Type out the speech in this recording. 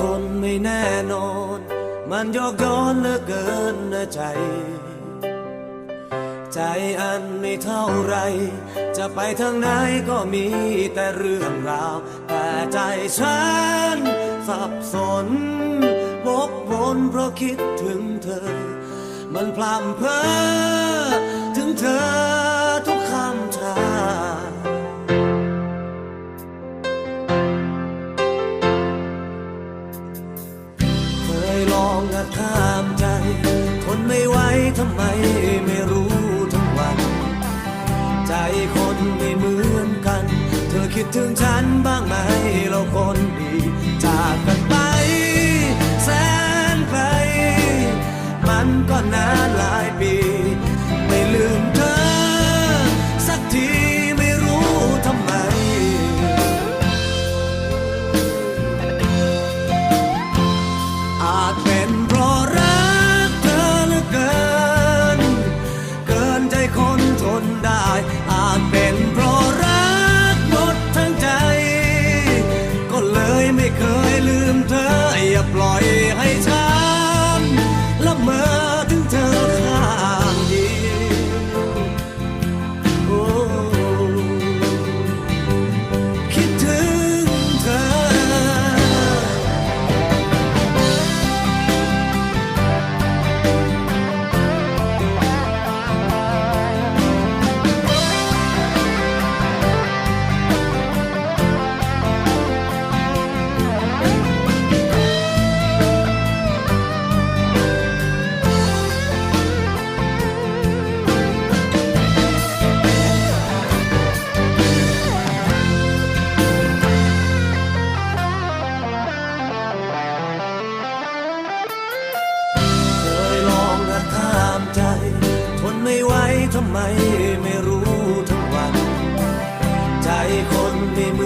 คนไม่แน่นอน มันโยกย้อนเหลือเกินนะใจ ใจอันไม่เท่าไร จะไปทางไหนก็มีแต่เรื่องราว แต่ใจฉันสับสนวกวนเพราะคิดถึงเธอ มันพลำเพอ ลองหักข้ามใจ ทนไม่ไหวทำไมไม่รู้ทั้งวัน ใจคนไม่เหมือนกัน เธอคิดถึงฉันบ้างไหมเราคนดี ได้ ทำไมไม่รู้ทั้งวัน ใจคนไม่มื